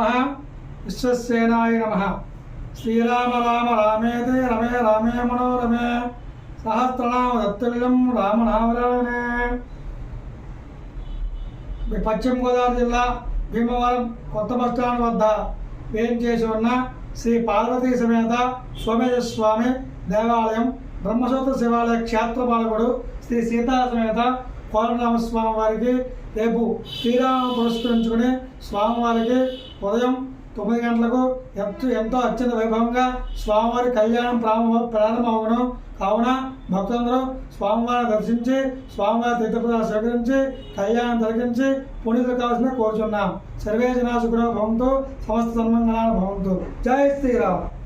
నమ విశ్వసేనాయ నమ శ్రీరామ రామ రామేదే రమే రామే మనోరమే సహస్రనామ దత్తవిలం రామనామరాయణే పశ్చిమ గోదావరి జిల్లా భీమవరం కొత్త బస్టాండ్ వద్ద చేసి ఉన్న శ్రీ పార్వతీ సమేత సోమేశ్వర స్వామి దేవాలయం బ్రహ్మసూత్ర శివాలయ క్షేత్ర పాలకుడు శ్రీ సీతా సమేత కోరరామస్వామి వారికి రేపు శ్రీరామ పురస్కరించుకుని స్వామివారికి ఉదయం తొమ్మిది గంటలకు ఎంతో ఎంతో అత్యంత వైభవంగా స్వామివారి కళ్యాణం ప్రారంభ ప్రారంభమవును కావున భక్తులందరూ స్వామివారిని దర్శించి స్వామివారి తీర్థప్రదాలు స్వీకరించి కళ్యాణం తొలగించి పునీతులు కావాల్సిన కోరుచున్నాం. సర్వే జనా భవంతు సమస్త సన్మంగళాలు భవంతు. జై శ్రీరామ్.